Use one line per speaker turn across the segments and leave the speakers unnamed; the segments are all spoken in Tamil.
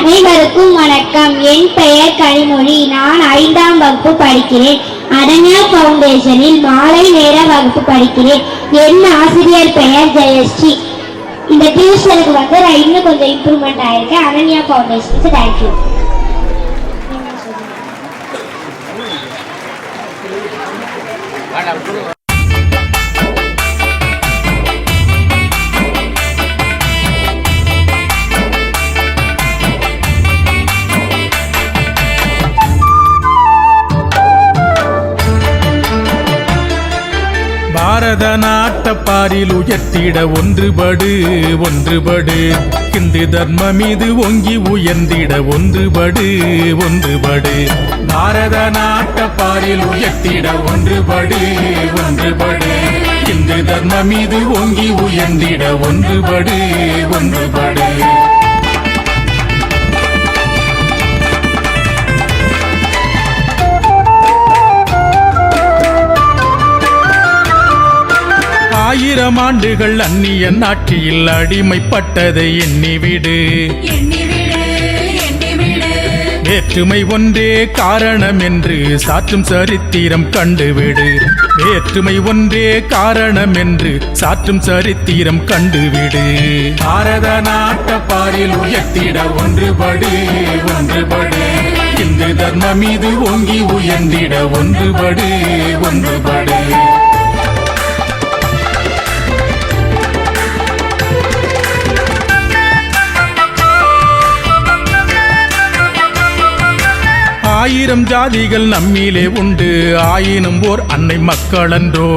அனைவருக்கும் வணக்கம். என் பெயர் கனிமொழி. நான் ஐந்தாம் வகுப்பு படிக்கிறேன். அனன்யா ஃபவுண்டேஷனில் மாலை நேர வகுப்பு படிக்கிறேன். என் ஆசிரியர் பெயர் ஜெயஸ்ரீ. இந்த டியூஷனுக்கு வந்து நான் இன்னும் கொஞ்சம் இம்ப்ரூவ்மெண்ட் ஆயிருக்கேன் அனன்யா ஃபவுண்டேஷனுக்கு தேங்க்யூ
பாரத நாட்டப்பாரில் உயர்த்திட ஒன்றுபடு ஒன்றுபடு. இந்து தர்ம மீது ஒங்கி உயர்ந்திட ஒன்றுபடு ஒன்றுபடு. பாரத நாட்டப்பாரில் உயர்த்திட ஒன்றுபடு ஒன்றுபடு. இந்து தர்ம மீது ஒங்கி உயர்ந்திட ஒன்றுபடு ஒன்றுபடு. ஆயிரம் ஆண்டுகள் அந்நியன் ஆட்சியில் அடிமைப்பட்டதை எண்ணிவிடு. வேற்றுமை ஒன்றே காரணம் என்று சாற்றும் சரித்திரம் கண்டுவிடு. வேற்றுமை ஒன்றே காரணம் என்று சாற்றும் சரித்திரம் கண்டுவிடு. பாரத நாட்ட பாரில் உயர்த்திட ஒன்றுபடு ஒன்றுபடு. இந்து தர்ம மீது ஓங்கி உயர்ந்திட ஒன்றுபடு ஒன்றுபடு. ஆயிரம் ஜாதிகள் நம்மிலே உண்டு. ஆயினும் ஓர் அன்னை மக்களன்றோ?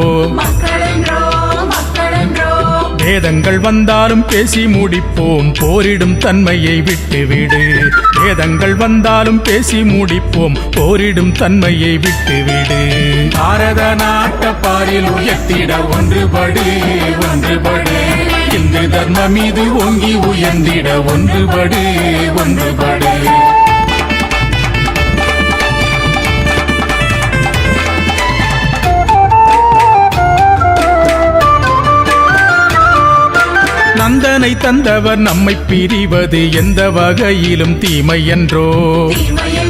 வேதங்கள் வந்தாலும் பேசி முடிப்போம். போரிடும் தன்மையை விட்டுவிடு. வேதங்கள் வந்தாலும் பேசி முடிப்போம். போரிடும் தன்மையை விட்டுவிடு. பாரத நாட்ட பாரில் உயர்த்திட ஒன்றுபடு ஒன்றுபடு. இந்து தர்ம மீது ஓங்கி உயர்ந்திட ஒன்றுபடு ஒன்றுபடு. நந்தனை தந்தவர் நம்மை பிரிவது எந்த வகையிலும் தீமை என்றோ.
தீமையென்றோ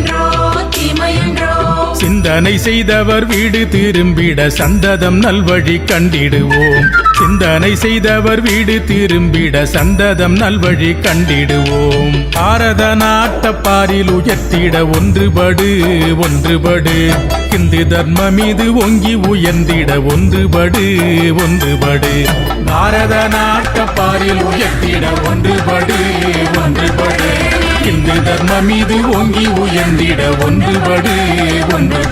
சிந்தனை செய்தவர் வீடு திரும்பிட சந்ததம் நல்வழி கண்டிடுவோம். சிந்தனை செய்தவர் வீடு திரும்பிட சந்ததம் நல்வழி கண்டிடுவோம். பாரத நாட்டப்பாரில் உயர்த்திட ஒன்றுபடு ஒன்றுபடு. இந்து தர்ம மீது ஒங்கி உயர்ந்திட ஒன்றுபடு ஒன்றுபடு. பாரத நாட்டப்பாரில் உயர்த்திட ஒன்றுபடு ஒன்றுபடு. இந்து தர்ம மீது ஓங்கி உயர்ந்திட ஒன்றுபடு ஒன்று